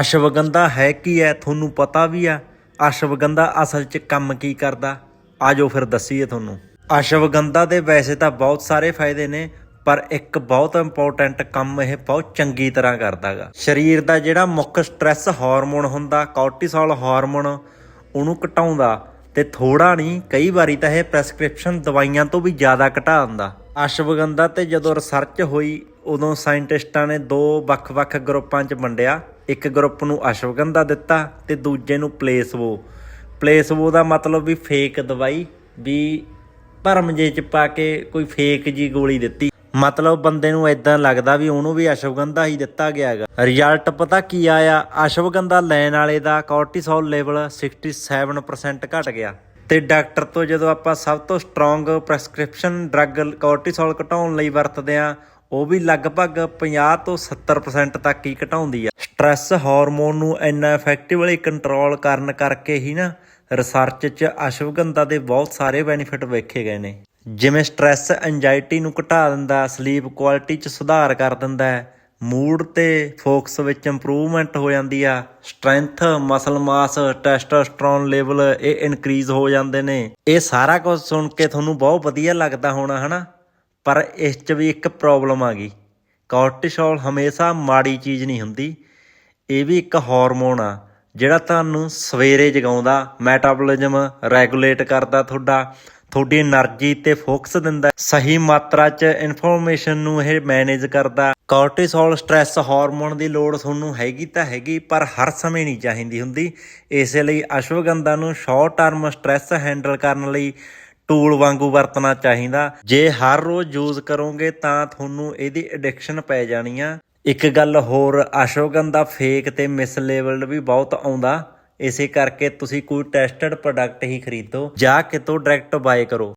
ਅਸ਼ਵਗੰਧਾ ਹੈ ਕੀ ਹੈ ਤੁਹਾਨੂੰ ਪਤਾ ਵੀ ਆ। ਅਸ਼ਵਗੰਧਾ ਅਸਲ 'ਚ ਕੰਮ ਕੀ ਕਰਦਾ? ਆਜੋ ਫਿਰ ਦੱਸੀਏ ਤੁਹਾਨੂੰ। ਅਸ਼ਵਗੰਧਾ ਦੇ ਵੈਸੇ ਤਾਂ ਬਹੁਤ ਸਾਰੇ ਫਾਇਦੇ ਨੇ, ਪਰ ਇੱਕ ਬਹੁਤ ਇੰਪੋਰਟੈਂਟ ਕੰਮ ਇਹ ਬਹੁਤ ਚੰਗੀ ਤਰ੍ਹਾਂ ਕਰਦਾਗਾ। ਸਰੀਰ ਦਾ ਜਿਹੜਾ ਮੁੱਖ ਸਟ੍ਰੈਸ ਹਾਰਮੋਨ ਹੁੰਦਾ ਕੋਰਟੀਸੋਲ ਹਾਰਮੋਨ ਉਹਨੂੰ ਘਟਾਉਂਦਾ ਤੇ ਥੋੜਾ ਨਹੀਂ, ਕਈ ਵਾਰੀ ਤਾਂ ਇਹ ਪ੍ਰੈਸਕ੍ਰਿਪਸ਼ਨ ਦਵਾਈਆਂ ਤੋਂ ਵੀ ਜ਼ਿਆਦਾ ਘਟਾ ਦਿੰਦਾ। ਅਸ਼ਵਗੰਧਾ ਤੇ ਜਦੋਂ ਰਿਸਰਚ ਹੋਈ, ਉਦੋਂ ਸਾਇੰਟਿਸਟਾਂ ਨੇ ਦੋ ਵੱਖ-ਵੱਖ ਗਰੁੱਪਾਂ 'ਚ ਵੰਡਿਆ। ਇੱਕ ਗਰੁੱਪ ਨੂੰ ਅਸ਼ਵਗੰਧਾ ਦਿੱਤਾ ਤੇ ਦੂਜੇ ਨੂੰ ਪਲੇਸਵੋ। ਪਲੇਸਵੋ ਦਾ ਮਤਲਬ ਵੀ ਫੇਕ ਦਵਾਈ, ਵੀ ਭਰਮ ਜੇ ਚ ਪਾ ਕੇ ਕੋਈ ਫੇਕ ਜੀ ਗੋਲੀ ਦਿੱਤੀ। ਮਤਲਬ ਬੰਦੇ ਨੂੰ ਇਦਾਂ ਲੱਗਦਾ ਵੀ ਉਹਨੂੰ ਵੀ ਅਸ਼ਵਗੰਧਾ ਹੀ ਦਿੱਤਾ ਗਿਆ ਹੈਗਾ। ਰਿਜ਼ਲਟ ਪਤਾ ਕੀ ਆਇਆ? ਅਸ਼ਵਗੰਧਾ ਲੈਣ ਵਾਲੇ ਦਾ ਕੋਰਟੀਸੋਲ ਲੈਵਲ 67% ਘਟ ਗਿਆ। ਤੇ ਡਾਕਟਰ ਤੋਂ ਜਦੋਂ ਆਪਾਂ ਸਭ ਤੋਂ ਸਟਰੋਂਗ ਪ੍ਰੈਸਕ੍ਰਿਪਸ਼ਨ ਡਰੱਗ ਕੋਰਟੀਸੋਲ ਘਟਾਉਣ ਲਈ ਵਰਤਦੇ ਆ ਉਹ ਵੀ ਲਗਭਗ 50 ਤੋਂ 70% ਤੱਕ ਹੀ ਘਟਾਉਂਦੀ ਆ। ਸਟ੍ਰੈਸ ਹਾਰਮੋਨ ਨੂੰ ਇੰਨਾ ਇਫੈਕਟਿਵਲੀ ਕੰਟਰੋਲ ਕਰਨ ਕਰਕੇ ਹੀ ਨਾ ਰਿਸਰਚ 'ਚ ਅਸ਼ਵਗੰਧਾ ਦੇ ਬਹੁਤ ਸਾਰੇ ਬੈਨੀਫਿਟ ਵੇਖੇ ਗਏ ਨੇ। ਜਿਵੇਂ ਸਟ੍ਰੈਸ ਐਂਜ਼ਾਇਟੀ ਨੂੰ ਘਟਾ ਦਿੰਦਾ ਸਲੀਪ ਕੁਆਲਿਟੀ 'ਚ ਸੁਧਾਰ ਕਰ ਦਿੰਦਾ ਹੈ ਮੂਡ ਤੇ ਫੋਕਸ ਵਿੱਚ ਇੰਪਰੂਵਮੈਂਟ ਹੋ ਜਾਂਦੀ ਆ strength muscle mass testosterone level ਇਹ ਇਨਕਰੀਜ਼ ਹੋ ਜਾਂਦੇ ਨੇ। ਇਹ ਸਾਰਾ ਕੁਝ ਸੁਣ ਕੇ ਤੁਹਾਨੂੰ ਬਹੁਤ ਵਧੀਆ ਲੱਗਦਾ ਹੋਣਾ, ਹਨਾ? ਪਰ ਇਸ 'ਚ ਵੀ ਇੱਕ ਪ੍ਰੋਬਲਮ ਆ ਗਈ। ਕੋਰਟੀਸੋਲ ਹਮੇਸ਼ਾ ਮਾੜੀ ਚੀਜ਼ ਨਹੀਂ ਹੁੰਦੀ। ਇਹ ਵੀ ਇੱਕ ਹਾਰਮੋਨ ਆ, ਜਿਹੜਾ ਤੁਹਾਨੂੰ ਸਵੇਰੇ ਜਗਾਉਂਦਾ ਮੈਟਾਬੋਲਿਜ਼ਮ ਰੈਗੂਲੇਟ ਕਰਦਾ ਤੁਹਾਡਾ, ਤੁਹਾਡੀ એનર્ਜੀ ਤੇ ਫੋਕਸ ਦਿੰਦਾ, ਸਹੀ ਮਾਤਰਾ 'ਚ ਇਨਫੋਰਮੇਸ਼ਨ ਨੂੰ ਇਹ ਮੈਨੇਜ ਕਰਦਾ। ਕੋਰਟੀਸੋਲ ਸਟ੍ਰੈਸ ਹਾਰਮੋਨ ਦੀ ਲੋੜ ਤੁਹਾਨੂੰ ਹੈਗੀ ਤਾਂ ਹੈਗੀ, ਪਰ ਹਰ ਸਮੇਂ ਨਹੀਂ ਚਾਹੀਦੀ ਹੁੰਦੀ। ਇਸੇ ਲਈ ਅਸ਼ਵਗੰਧਾ ਨੂੰ ਸ਼ਾਰਟ ਟਰਮ ਸਟ੍ਰੈਸ ਹੈਂਡਲ ਕਰਨ ਲਈ ਟੂਲ ਵਾਂਗੂ ਵਰਤਣਾ ਚਾਹੀਦਾ। ਜੇ ਹਰ ਰੋਜ਼ ਯੂਜ਼ ਕਰੋਗੇ ਤਾਂ ਤੁਹਾਨੂੰ ਇਹਦੀ ਐਡਿਕਸ਼ਨ ਪੈ ਜਾਣੀ ਆ ਇੱਕ ਗੱਲ ਹੋਰ ਅਸ਼ਵਗੰਧਾ ਫੇਕ ਤੇ ਮਿਸਲੇਬਲਡ ਵੀ ਬਹੁਤ ਆਉਂਦਾ। ਇਸੇ ਕਰਕੇ ਤੁਸੀਂ ਕੋਈ ਟੈਸਟਡ ਪ੍ਰੋਡਕਟ ਹੀ ਖਰੀਦੋ, ਜਾਂ ਕਿਤੋਂ ਡਾਇਰੈਕਟ ਬਾਏ ਕਰੋ।